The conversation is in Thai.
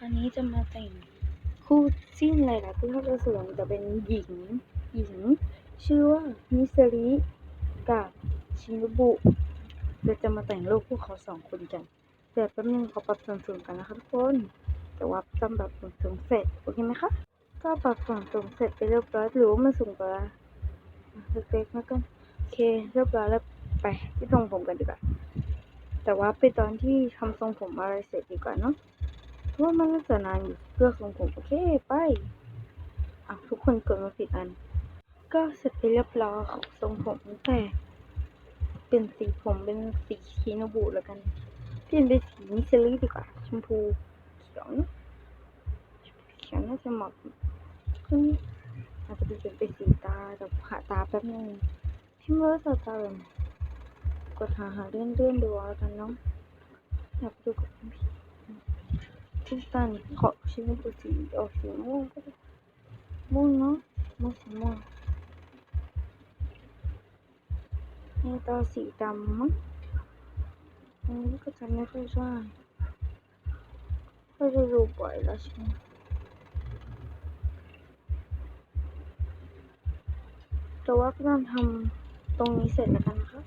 ครั้งนี้จะมาแต่งคู่จิ้นเลยล่ะที่เขาจะสวมจะเป็นหญิงหญิง ชื่อว่ามิสริกับชินบุเดี๋ยวจะมาแต่งรูปพวกเขาสองคนกันเดี๋ยวแป๊บนึงขอปรับส่วนสูงกันนะคะทุกคนแต่ว่าจำปรับส่วนสูงเสร็จโอเคไหมคะก็ปรับส่วนสูงเสร็จไปเรียบร้อยหรือว่ามันสูงกว่าเล็กๆแล้วกันโอเคเรียบร้อยแล้วไปที่ทรงผมกันดีกว่าแต่ว่าไปตอนที่ทำทรงผมอะไรเสร็จดีกว่าเนาะ ว่ามันจะนานอยู่เพื่อทรงผมโอเคไปอะทุกคนกดมาผิดอัน ก็เสร็จไปเรียบร้อยของทรงผมแต่เป็นสีผมเป็นสีชิโนบุแล้วกันเปลี่ยนเป็นสีมิสซิลี่ดีกว่า ชมพูเขียวเนะเขียวน่าจะเหมาะขึ้นอาจจะเปลี่ยนเป็นสีตาแต่หาตาแป๊บนึงพี่เมื่อสตาร์แบบไหนกดหาหาเลื่อนเลื่อนดูเอากันเนาะอยากดูกับพี่ ที่ตันขอชิ้นเป็นสีออกสีม่วงก็ได้ม่วงเนาะม่วงสีม่วงนี่ตาสีดำมั้งอันนี้ก็จำไม่ค่อยได้ก็จะดูบ่อยแล้วใช่ไหมแต่ว่าก็ต้องทำตรงนี้เสร็จแล้วกันนะคะ